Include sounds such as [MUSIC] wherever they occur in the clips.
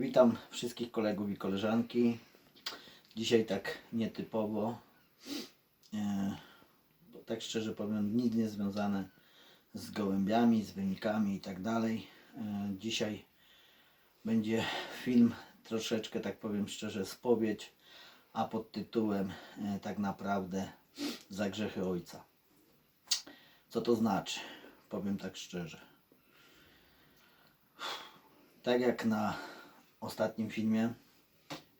Witam wszystkich kolegów i koleżanki. Dzisiaj tak nietypowo, e, bo tak szczerze powiem, nic nie związane z gołębiami, z wynikami i tak dalej. E, Dzisiaj będzie film troszeczkę, tak powiem szczerze, spowiedź, a pod tytułem e, tak naprawdę za grzechy ojca. Co to znaczy? Powiem tak szczerze. Tak jak na ostatnim filmie,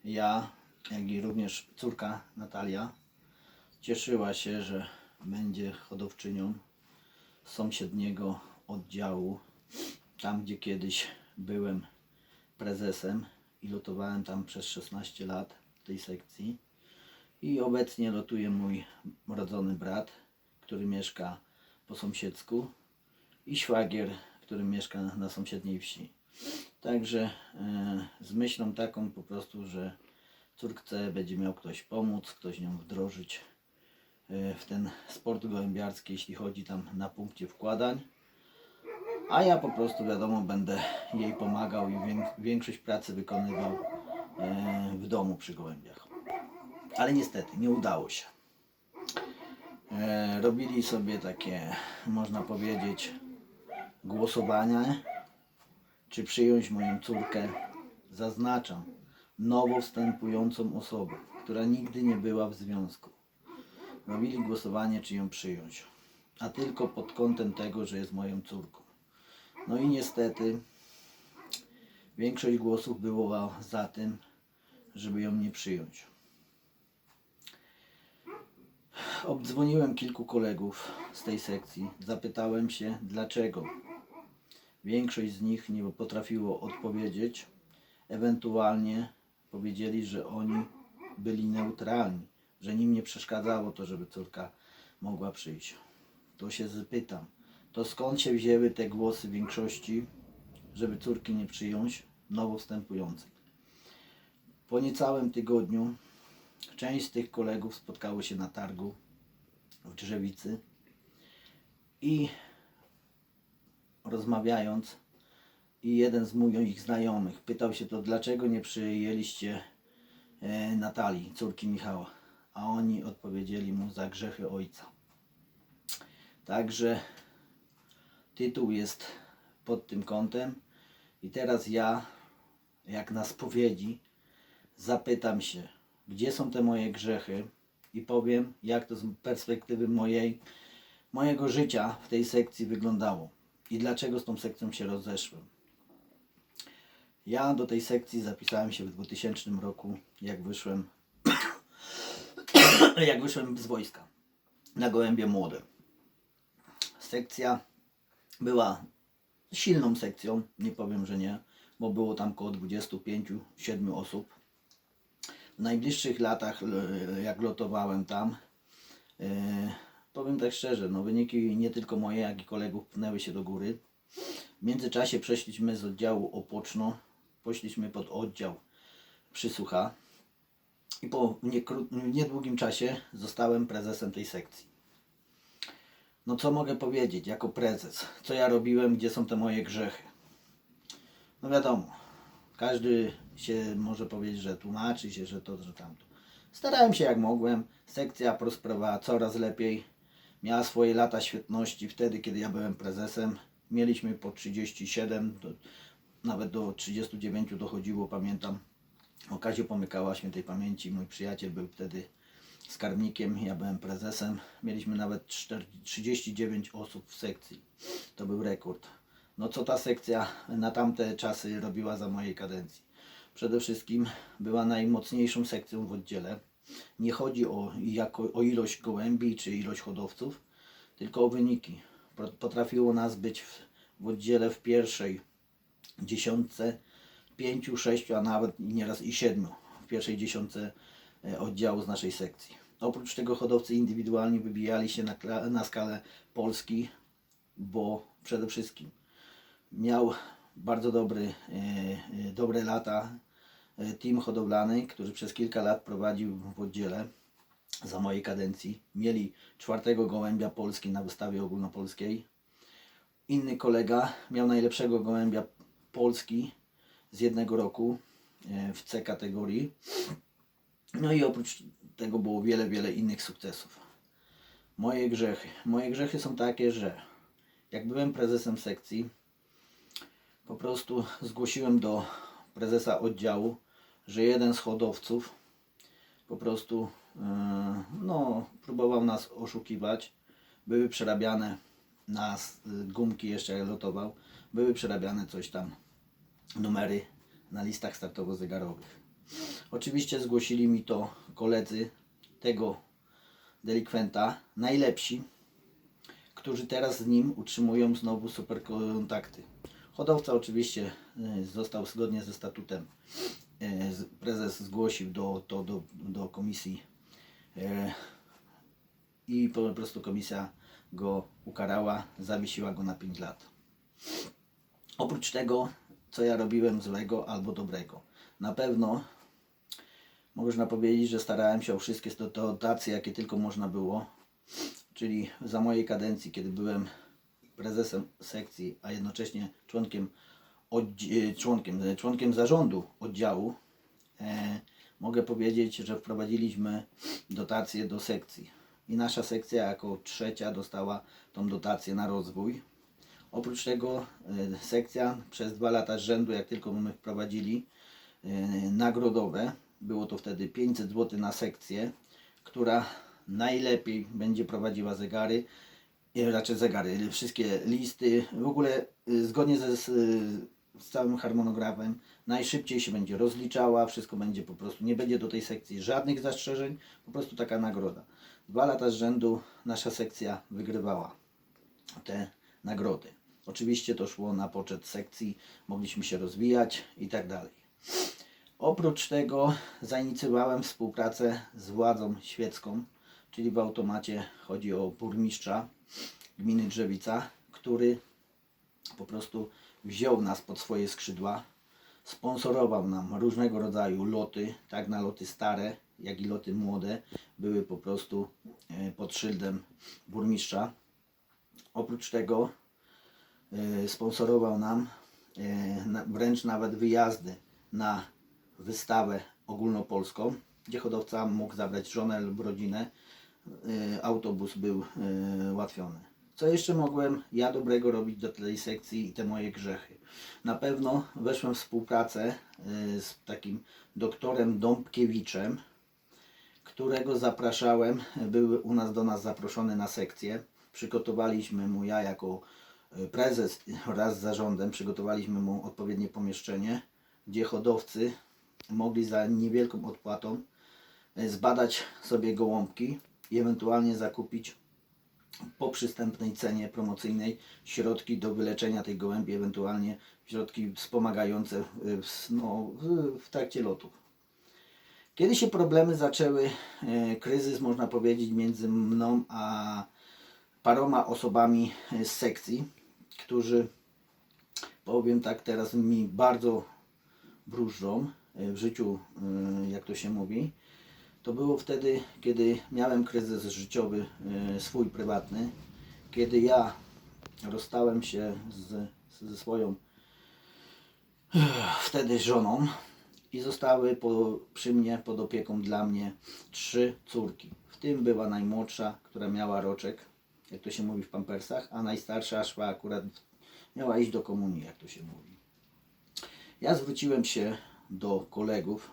ja, jak i również córka Natalia, cieszyła się, że będzie hodowczynią sąsiedniego oddziału, tam gdzie kiedyś byłem prezesem i lotowałem tam przez 16 lat w tej sekcji. I obecnie lotuje mój rodzony brat, który mieszka po sąsiedzku i szwagier, który mieszka na sąsiedniej wsi. Także e, z myślą taką po prostu, że córce będzie miał ktoś pomóc, ktoś nią wdrożyć e, w ten sport gołębiarski, jeśli chodzi tam na punkcie wkładań. A ja po prostu wiadomo będę jej pomagał i większość pracy wykonywał e, w domu przy gołębiach. Ale niestety nie udało się. Robili sobie takie, można powiedzieć, głosowania czy przyjąć moją córkę, zaznaczam, nowo wstępującą osobę, która nigdy nie była w związku. Robili głosowanie, czy ją przyjąć, a tylko pod kątem tego, że jest moją córką. No i niestety większość głosów było za tym, żeby ją nie przyjąć. Obdzwoniłem kilku kolegów z tej sekcji, zapytałem się dlaczego Większość z nich nie potrafiło odpowiedzieć. Ewentualnie powiedzieli, że oni byli neutralni, że nim nie przeszkadzało to, żeby córka mogła przyjść. To się zapytam, to skąd się wzięły te głosy większości, żeby córki nie przyjąć nowo wstępującej? Po niecałym tygodniu część z tych kolegów spotkało się na targu w Drzewicy i rozmawiając i jeden z moich znajomych pytał się to, dlaczego nie przyjęliście e, Natalii, córki Michała, a oni odpowiedzieli mu za grzechy ojca. Także tytuł jest pod tym kątem. I teraz ja, jak na spowiedzi, zapytam się, gdzie są te moje grzechy? I powiem, jak to z perspektywy mojej, mojego życia w tej sekcji wyglądało i dlaczego z tą sekcją się rozeszłem. Ja do tej sekcji zapisałem się w 2000 roku, jak wyszłem, [COUGHS] jak wyszłem z wojska na Gołębie Młode. Sekcja była silną sekcją, nie powiem, że nie, bo było tam około 25-7 osób. W najbliższych latach, l- jak lotowałem tam, e, powiem tak szczerze, no wyniki nie tylko moje, jak i kolegów pnęły się do góry. W międzyczasie przeszliśmy z oddziału Opoczno, poszliśmy pod oddział Przysłucha i po niedługim czasie zostałem prezesem tej sekcji. No co mogę powiedzieć jako prezes? Co ja robiłem? Gdzie są te moje grzechy? No wiadomo, każdy się może powiedzieć, że tłumaczy się, że to, że tamto. Starałem się jak mogłem. Sekcja prosperowała coraz lepiej. Miała swoje lata świetności wtedy, kiedy ja byłem prezesem. Mieliśmy po 37, do, nawet do 39 dochodziło, pamiętam. O Kaziu Pomykała świętej pamięci, mój przyjaciel był wtedy skarbnikiem, ja byłem prezesem. Mieliśmy nawet 4, 39 osób w sekcji. To był rekord. No co ta sekcja na tamte czasy robiła za mojej kadencji? Przede wszystkim była najmocniejszą sekcją w oddziale. Nie chodzi o, jako, o ilość gołębi czy ilość hodowców, tylko o wyniki. Po- Potrafiło nas być w, w oddziale w pierwszej dziesiątce, pięciu, sześciu, a nawet nieraz i siedmiu w pierwszej dziesiątce e, oddziału z naszej sekcji. Oprócz tego hodowcy indywidualni wybijali się na, na skalę Polski, bo przede wszystkim miał bardzo dobry, e, e, dobre lata team hodowlany, który przez kilka lat prowadził w oddziale za mojej kadencji. Mieli czwartego gołębia Polski na wystawie ogólnopolskiej. Inny kolega miał najlepszego gołębia Polski z jednego roku. e, w C kategorii. No i oprócz tego było wiele, wiele innych sukcesów. Moje grzechy. Moje grzechy są takie, że jak byłem prezesem sekcji, po prostu zgłosiłem do prezesa oddziału, że jeden z hodowców po prostu e, no, próbował nas oszukiwać. Były przerabiane na s- gumki jeszcze jak lotował, były przerabiane coś tam, numery na listach startowo-zegarowych. Oczywiście zgłosili mi to koledzy tego delikwenta, najlepsi, którzy teraz z nim utrzymują znowu super kontakty. Hodowca oczywiście y, został zgodnie ze statutem. Z- Prezes zgłosił do, to do, do komisji y, i po prostu komisja go ukarała, zawiesiła go na 5 lat. Oprócz tego, co ja robiłem złego albo dobrego. Na pewno można powiedzieć, że starałem się o wszystkie dotacje, jakie tylko można było. Czyli za mojej kadencji, kiedy byłem prezesem sekcji, a jednocześnie członkiem, e, członkiem, e, członkiem zarządu oddziału, e, mogę powiedzieć, że wprowadziliśmy dotacje do sekcji. I nasza sekcja jako trzecia dostała tą dotację na rozwój. Oprócz tego e, sekcja przez dwa lata z rzędu, jak tylko my wprowadzili e, nagrodowe, było to wtedy 500 zł na sekcję, która najlepiej będzie prowadziła zegary, e, raczej zegary, wszystkie listy, w ogóle e, zgodnie ze, z, całym harmonogramem, najszybciej się będzie rozliczała, wszystko będzie po prostu, nie będzie do tej sekcji żadnych zastrzeżeń, po prostu taka nagroda. Dwa lata z rzędu nasza sekcja wygrywała te nagrody. Oczywiście to szło na poczet sekcji, mogliśmy się rozwijać i tak dalej. Oprócz tego zainicjowałem współpracę z władzą świecką, czyli w automacie chodzi o burmistrza gminy Drzewica, który po prostu wziął nas pod swoje skrzydła, sponsorował nam różnego rodzaju loty, tak na loty stare, jak i loty młode, były po prostu e, pod szyldem burmistrza. Oprócz tego e, sponsorował nam e, wręcz nawet wyjazdy na wystawę ogólnopolską, gdzie hodowca mógł zabrać żonę lub rodzinę. Autobus był ułatwiony. Co jeszcze mogłem ja dobrego robić do tej sekcji i te moje grzechy? Na pewno weszłem w współpracę e, z takim doktorem Dąbkiewiczem, którego zapraszałem, był u nas do nas zaproszony na sekcję. Przygotowaliśmy mu, ja jako e, prezes oraz z zarządem, przygotowaliśmy mu odpowiednie pomieszczenie, gdzie hodowcy mogli za niewielką odpłatą e, zbadać sobie gołąbki i ewentualnie zakupić po przystępnej cenie promocyjnej środki do wyleczenia tej gołębi, ewentualnie środki wspomagające w, w, no, w, trakcie lotów. Kiedy się problemy zaczęły, e, kryzys można powiedzieć między mną a paroma osobami e, z sekcji, którzy powiem tak teraz mi bardzo wróżą e, w życiu, jak to się mówi. To było wtedy, kiedy miałem kryzys życiowy e, swój prywatny, kiedy ja rozstałem się z, ze swoją wtedy żoną i zostały po, przy mnie pod opieką dla mnie trzy córki. W tym była najmłodsza, która miała roczek, jak to się mówi w pampersach, a najstarsza szła akurat, miała iść do komunii, jak to się mówi. Ja zwróciłem się do kolegów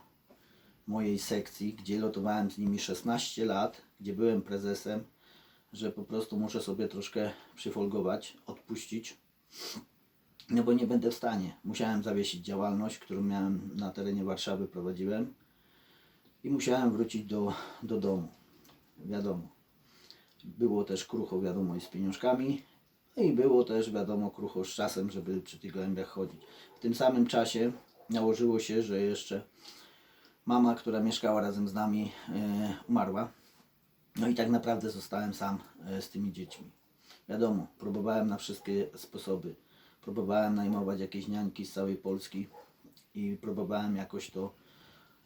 mojej sekcji, gdzie lotowałem z nimi 16 lat, gdzie byłem prezesem, że po prostu muszę sobie troszkę przyfolgować, odpuścić. No bo nie będę w stanie. Musiałem zawiesić działalność, którą miałem na terenie Warszawy, prowadziłem i musiałem wrócić do, do domu. Wiadomo. Było też krucho, wiadomo, i z pieniążkami. No i było też, wiadomo, krucho z czasem, żeby przy tych gołębiach chodzić. W tym samym czasie nałożyło się, że jeszcze mama, która mieszkała razem z nami, e, umarła. No i tak naprawdę zostałem sam e, z tymi dziećmi. Wiadomo, próbowałem na wszystkie sposoby. Próbowałem najmować jakieś niańki z całej Polski i próbowałem jakoś to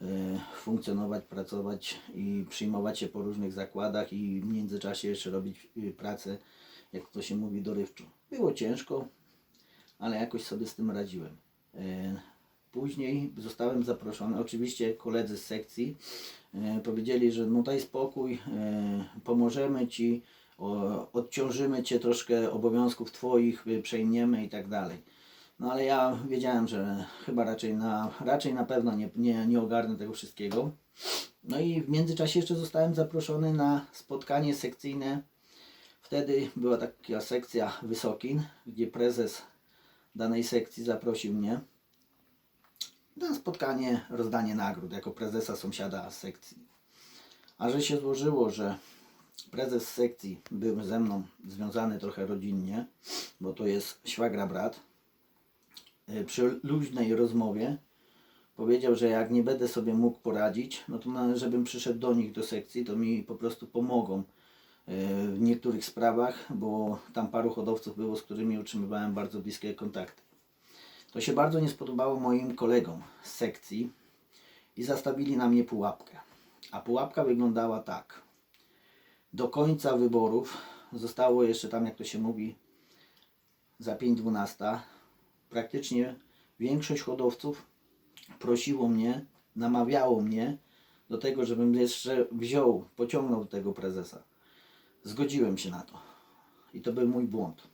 e, funkcjonować, pracować i przyjmować się po różnych zakładach i w międzyczasie jeszcze robić pracę, jak to się mówi, dorywczo. Było ciężko, ale jakoś sobie z tym radziłem. E, później zostałem zaproszony, oczywiście koledzy z sekcji e, powiedzieli, że no daj spokój, e, pomożemy Ci, o, odciążymy Cię troszkę obowiązków Twoich, y, przejmiemy i tak dalej. No ale ja wiedziałem, że chyba raczej na, raczej na pewno nie, nie, nie ogarnę tego wszystkiego. No i w międzyczasie jeszcze zostałem zaproszony na spotkanie sekcyjne. Wtedy była taka sekcja Wysokin, gdzie prezes danej sekcji zaprosił mnie na spotkanie, rozdanie nagród jako prezesa sąsiada sekcji. A że się złożyło, że prezes sekcji był ze mną związany trochę rodzinnie, bo to jest świagra brat, y, przy luźnej rozmowie powiedział, że jak nie będę sobie mógł poradzić, no to żebym przyszedł do nich do sekcji, to mi po prostu pomogą y, w niektórych sprawach, bo tam paru hodowców było, z którymi utrzymywałem bardzo bliskie kontakty. To się bardzo nie spodobało moim kolegom z sekcji i zastawili na mnie pułapkę. A pułapka wyglądała tak. Do końca wyborów zostało jeszcze tam, jak to się mówi, za 5.12. Praktycznie większość hodowców prosiło mnie, namawiało mnie do tego, żebym jeszcze wziął, pociągnął tego prezesa. Zgodziłem się na to. I to był mój błąd.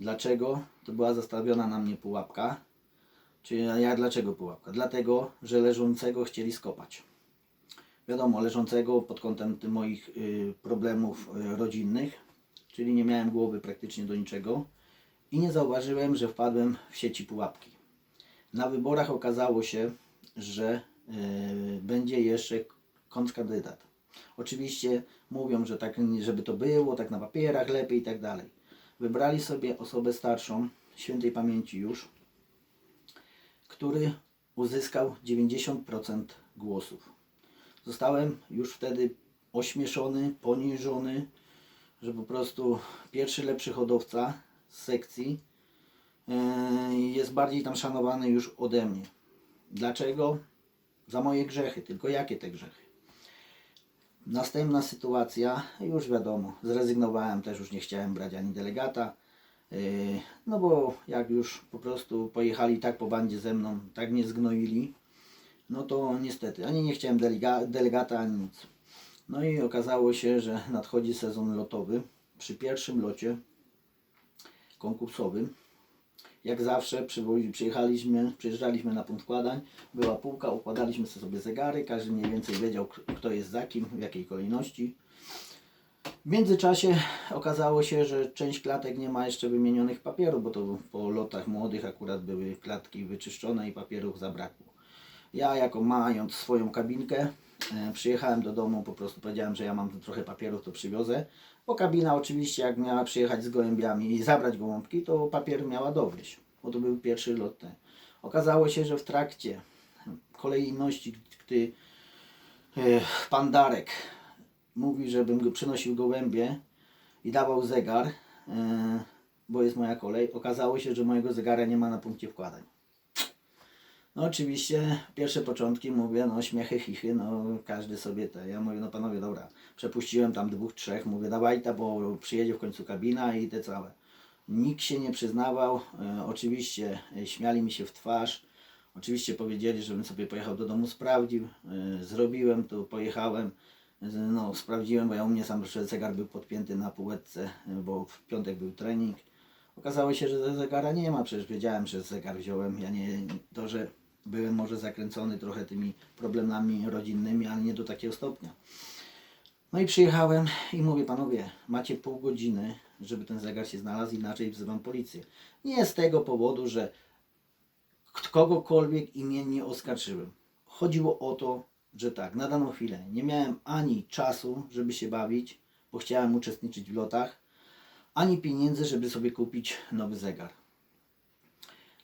Dlaczego? To była zastawiona na mnie pułapka. Czyli ja dlaczego pułapka? Dlatego, że leżącego chcieli skopać. Wiadomo, leżącego pod kątem moich y, problemów y, rodzinnych, czyli nie miałem głowy praktycznie do niczego i nie zauważyłem, że wpadłem w sieci pułapki. Na wyborach okazało się, że y, będzie jeszcze kontrkandydat. Oczywiście mówią, że tak, żeby to było, tak na papierach lepiej i tak dalej. Wybrali sobie osobę starszą, świętej pamięci już, który uzyskał 90% głosów. Zostałem już wtedy ośmieszony, poniżony, że po prostu pierwszy lepszy hodowca z sekcji yy, jest bardziej tam szanowany już ode mnie. Dlaczego? Za moje grzechy. Tylko jakie te grzechy? Następna sytuacja, już wiadomo, zrezygnowałem, też już nie chciałem brać ani delegata, yy, no bo jak już po prostu pojechali tak po bandzie ze mną, tak mnie zgnoili, no to niestety, ani nie chciałem delega, delegata, ani nic. No i okazało się, że nadchodzi sezon lotowy. Przy pierwszym locie konkursowym, jak zawsze przyjechaliśmy, przyjeżdżaliśmy na punkt wkładań, była półka, układaliśmy sobie zegary, każdy mniej więcej wiedział kto jest za kim, w jakiej kolejności. W międzyczasie okazało się, że część klatek nie ma jeszcze wymienionych papierów, bo to po lotach młodych akurat były klatki wyczyszczone i papierów zabrakło. Ja jako mając swoją kabinkę, e, przyjechałem do domu, po prostu powiedziałem, że ja mam trochę papierów, to przywiozę. Bo kabina oczywiście jak miała przyjechać z gołębiami i zabrać gołąbki, to papier miała dowieść, bo to był pierwszy lot. ten. Okazało się, że w trakcie kolejności, gdy e, pan Darek mówi, żebym go przynosił gołębie i dawał zegar, e, bo jest moja kolej, okazało się, że mojego zegara nie ma na punkcie wkładań. No oczywiście pierwsze początki mówię, no śmiechy, chichy, no każdy sobie te. Ja mówię, no panowie, dobra, przepuściłem tam dwóch, trzech, mówię, dawaj ta, bo przyjedzie w końcu kabina i te całe. Nikt się nie przyznawał, e, oczywiście e, śmiali mi się w twarz, oczywiście powiedzieli, żebym sobie pojechał do domu, sprawdził, e, zrobiłem to, pojechałem, e, no sprawdziłem, bo ja u mnie sam zegar był podpięty na półeczce, e, bo w piątek był trening. Okazało się, że zegara nie ma, przecież wiedziałem, że zegar wziąłem. Ja nie, to, że byłem może zakręcony trochę tymi problemami rodzinnymi, ale nie do takiego stopnia. No i przyjechałem i mówię, panowie, macie pół godziny, żeby ten zegar się znalazł, inaczej wzywam policję. Nie z tego powodu, że kogokolwiek imiennie oskarżyłem. Chodziło o to, że tak, na daną chwilę nie miałem ani czasu, żeby się bawić, bo chciałem uczestniczyć w lotach, ani pieniędzy, żeby sobie kupić nowy zegar.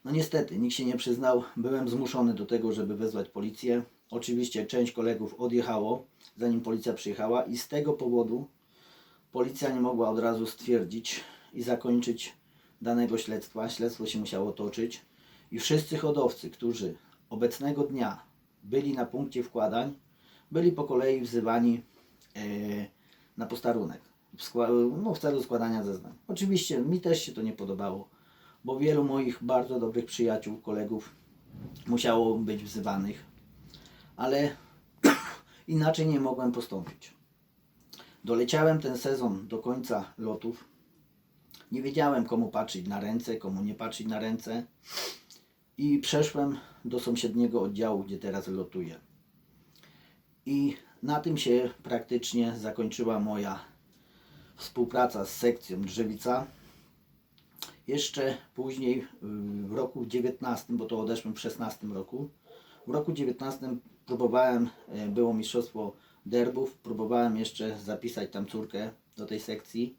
No niestety, nikt się nie przyznał. Byłem zmuszony do tego, żeby wezwać policję. Oczywiście część kolegów odjechało, zanim policja przyjechała i z tego powodu policja nie mogła od razu stwierdzić i zakończyć danego śledztwa. Śledztwo się musiało toczyć i wszyscy hodowcy, którzy obecnego dnia byli na punkcie wkładań, byli po kolei wzywani e, na posterunek w, no, w celu składania zeznań. Oczywiście mi też się to nie podobało, bo wielu moich bardzo dobrych przyjaciół, kolegów musiało być wzywanych, ale [CLEARS THROAT] inaczej nie mogłem postąpić. Doleciałem ten sezon do końca lotów. Nie wiedziałem, komu patrzeć na ręce, komu nie patrzeć na ręce. I przeszłem do sąsiedniego oddziału, gdzie teraz lotuję. I na tym się praktycznie zakończyła moja współpraca z sekcją Drzewica. Jeszcze później, w roku 19, bo to odeszłem w 16 roku, w roku 19 próbowałem, y, było mistrzostwo derbów, próbowałem jeszcze zapisać tam córkę do tej sekcji.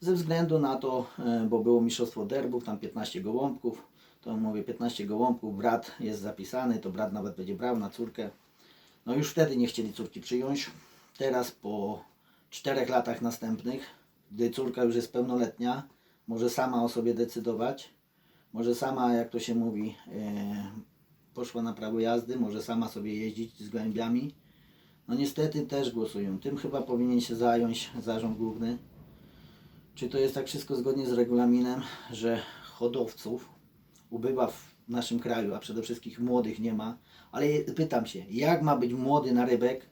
Ze względu na to, y, bo było mistrzostwo derbów, tam 15 gołąbków, to mówię 15 gołąbków, brat jest zapisany, to brat nawet będzie brał na córkę. No już wtedy nie chcieli córki przyjąć. Teraz po czterech latach następnych, gdy córka już jest pełnoletnia, może sama o sobie decydować, może sama, jak to się mówi, e, poszła na prawo jazdy, może sama sobie jeździć z gołębiami. No niestety też głosują. Tym chyba powinien się zająć zarząd główny. Czy to jest tak wszystko zgodnie z regulaminem, że hodowców ubywa w naszym kraju, a przede wszystkim młodych nie ma. Ale pytam się, jak ma być młody narybek,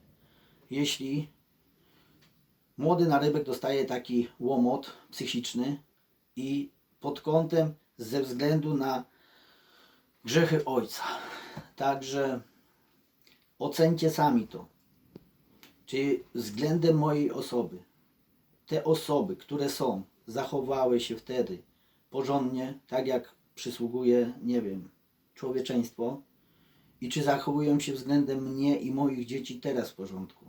jeśli młody narybek dostaje taki łomot psychiczny i pod kątem ze względu na grzechy ojca. Także ocencie sami to. Czy względem mojej osoby te osoby, które są, zachowały się wtedy porządnie, tak jak przysługuje, nie wiem, człowieczeństwo i czy zachowują się względem mnie i moich dzieci teraz w porządku.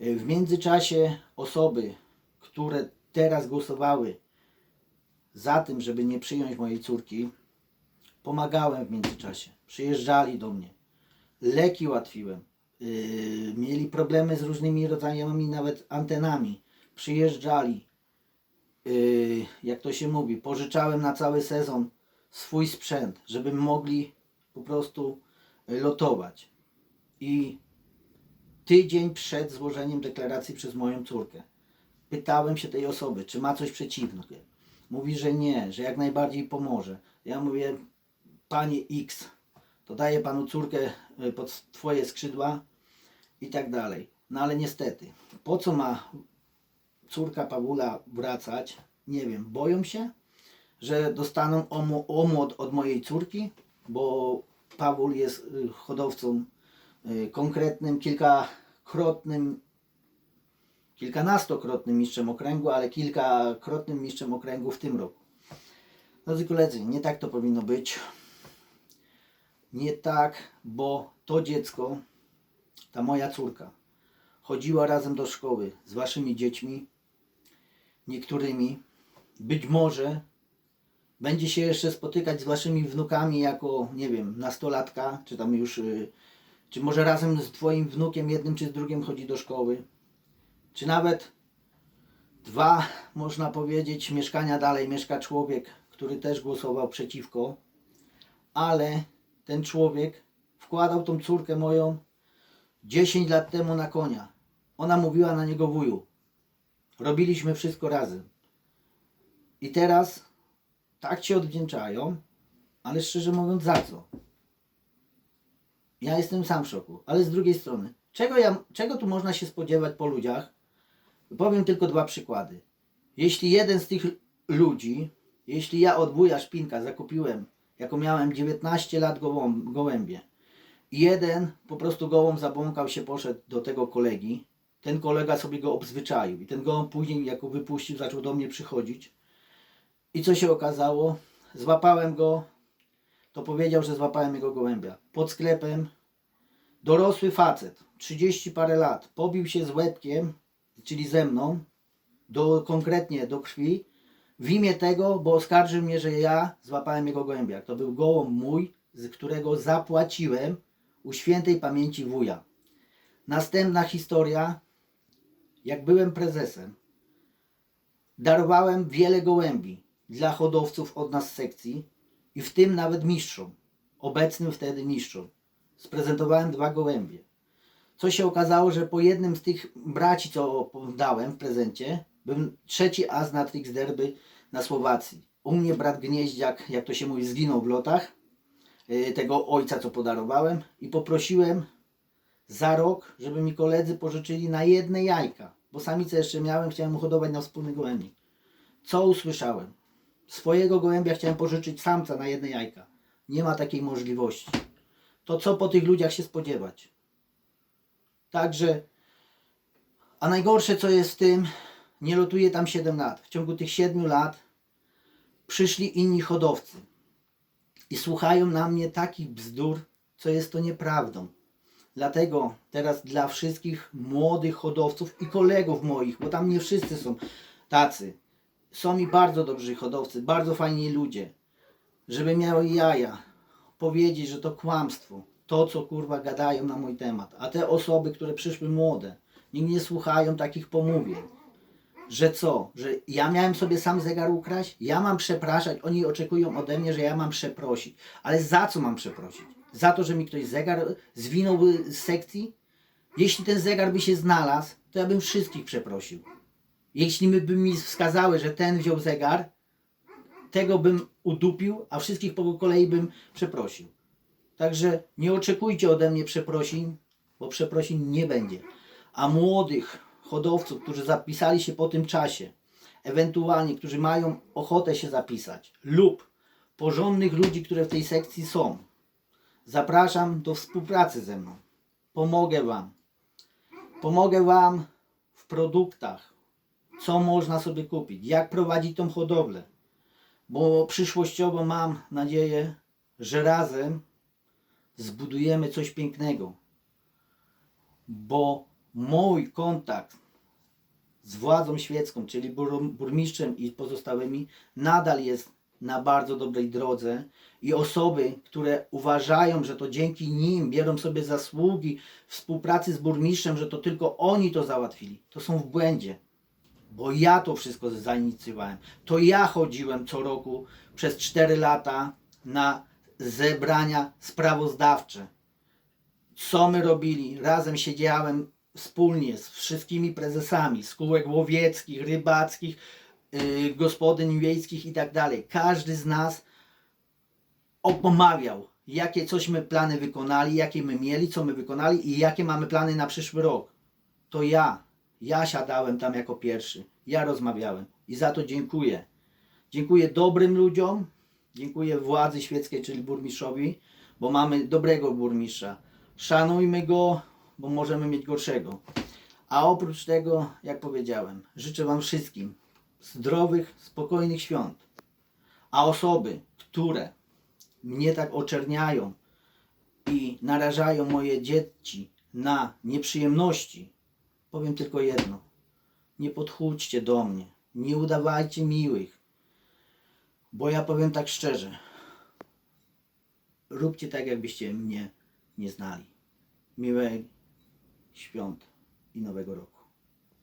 W międzyczasie osoby, które teraz głosowały za tym, żeby nie przyjąć mojej córki, pomagałem w międzyczasie. Przyjeżdżali do mnie. Leki ułatwiłem. Yy, mieli problemy z różnymi rodzajami, nawet antenami. Przyjeżdżali. Yy, jak to się mówi, pożyczałem na cały sezon swój sprzęt, żeby mogli po prostu lotować. I tydzień przed złożeniem deklaracji przez moją córkę pytałem się tej osoby, czy ma coś przeciwnego. Mówi, że nie, że jak najbardziej pomoże. Ja mówię, panie X, to daję panu córkę y, pod twoje skrzydła i tak dalej. No ale niestety, po co ma córka Pawula wracać? Nie wiem, boją się, że dostaną omłot od mojej córki, bo Paweł jest y, hodowcą y, konkretnym, kilkakrotnym, kilkunastokrotnym mistrzem okręgu, ale kilkakrotnym mistrzem okręgu w tym roku. Drodzy koledzy, nie tak to powinno być. Nie tak, bo to dziecko, ta moja córka, chodziła razem do szkoły z waszymi dziećmi, niektórymi. Być może będzie się jeszcze spotykać z waszymi wnukami jako, nie wiem, nastolatka, czy tam już, y, czy może razem z twoim wnukiem jednym czy z drugim chodzi do szkoły, czy nawet dwa, można powiedzieć, mieszkania dalej mieszka człowiek, który też głosował przeciwko, ale ten człowiek wkładał tą córkę moją 10 lat temu na konia. Ona mówiła na niego wuju. Robiliśmy wszystko razem. I teraz tak cię odwdzięczają, ale szczerze mówiąc, za co? Ja jestem sam w szoku, ale z drugiej strony, czego, ja, czego tu można się spodziewać po ludziach? Powiem tylko dwa przykłady. Jeśli jeden z tych ludzi, jeśli ja od wuja Szpinka zakupiłem, jako miałem 19 lat gołębie, jeden po prostu gołąb zabłąkał się, poszedł do tego kolegi, ten kolega sobie go obzwyczaił i ten gołąb później, jako wypuścił, zaczął do mnie przychodzić. I co się okazało? Złapałem go, to powiedział, że złapałem jego gołębia. Pod sklepem dorosły facet, 30 parę lat, pobił się z łebkiem, czyli ze mną, do, konkretnie do krwi, w imię tego, bo oskarżył mnie, że ja złapałem jego gołębia. To był gołąb mój, z którego zapłaciłem u świętej pamięci wuja. Następna historia, jak byłem prezesem, darowałem wiele gołębi dla hodowców od nas sekcji i w tym nawet mistrzom, obecnym wtedy mistrzom. Sprezentowałem dwa gołębie. Co się okazało, że po jednym z tych braci, co dałem w prezencie, był trzeci as na Trix Derby na Słowacji. U mnie brat Gnieździak, jak to się mówi, zginął w lotach, y, tego ojca, co podarowałem i poprosiłem za rok, żeby mi koledzy pożyczyli na jedne jajka, bo samice jeszcze miałem, chciałem uhodować na wspólny gołębnik. Co usłyszałem? Swojego gołębia chciałem pożyczyć samca na jedne jajka. Nie ma takiej możliwości. To co po tych ludziach się spodziewać? Także, a najgorsze co jest w tym, nie lotuję tam 7 lat. W ciągu tych 7 lat przyszli inni hodowcy i słuchają na mnie takich bzdur, co jest to nieprawdą. Dlatego teraz dla wszystkich młodych hodowców i kolegów moich, bo tam nie wszyscy są tacy, są mi bardzo dobrzy hodowcy, bardzo fajni ludzie, żeby miały jaja powiedzieć, że to kłamstwo, to co kurwa gadają na mój temat. A te osoby, które przyszły młode, nikt nie słuchają takich pomówień. Że co? Że ja miałem sobie sam zegar ukraść? Ja mam przepraszać? Oni oczekują ode mnie, że ja mam przeprosić. Ale za co mam przeprosić? Za to, że mi ktoś zegar zwinął z sekcji? Jeśli ten zegar by się znalazł, to ja bym wszystkich przeprosił. Jeśli by mi wskazały, że ten wziął zegar, tego bym udupił, a wszystkich po kolei bym przeprosił. Także nie oczekujcie ode mnie przeprosin, bo przeprosin nie będzie. A młodych hodowców, którzy zapisali się po tym czasie, ewentualnie, którzy mają ochotę się zapisać, lub porządnych ludzi, które w tej sekcji są, zapraszam do współpracy ze mną. Pomogę Wam. Pomogę Wam w produktach, co można sobie kupić, jak prowadzić tą hodowlę. Bo przyszłościowo mam nadzieję, że razem zbudujemy coś pięknego. Bo mój kontakt z władzą świecką, czyli bur- burmistrzem i pozostałymi, nadal jest na bardzo dobrej drodze i osoby, które uważają, że to dzięki nim biorą sobie zasługi współpracy z burmistrzem, że to tylko oni to załatwili, to są w błędzie. Bo ja to wszystko zainicjowałem. To ja chodziłem co roku przez 4 lata na zebrania sprawozdawcze co my robili. Razem siedziałem wspólnie z wszystkimi prezesami spółek łowieckich, rybackich, yy, gospodyń wiejskich i tak dalej. Każdy z nas opomawiał, jakie cośmy plany wykonali, jakie my mieli, co my wykonali i jakie mamy plany na przyszły rok. To ja, ja siadałem tam jako pierwszy, ja rozmawiałem i za to dziękuję. Dziękuję dobrym ludziom, dziękuję władzy świeckiej, czyli burmistrzowi, bo mamy dobrego burmistrza. Szanujmy go, bo możemy mieć gorszego. A oprócz tego, jak powiedziałem, życzę Wam wszystkim zdrowych, spokojnych świąt. A osoby, które mnie tak oczerniają i narażają moje dzieci na nieprzyjemności, powiem tylko jedno. Nie podchódźcie do mnie, nie udawajcie miłych, bo ja powiem tak szczerze. Róbcie tak, jakbyście mnie nie znali. Miłych świąt i Nowego Roku.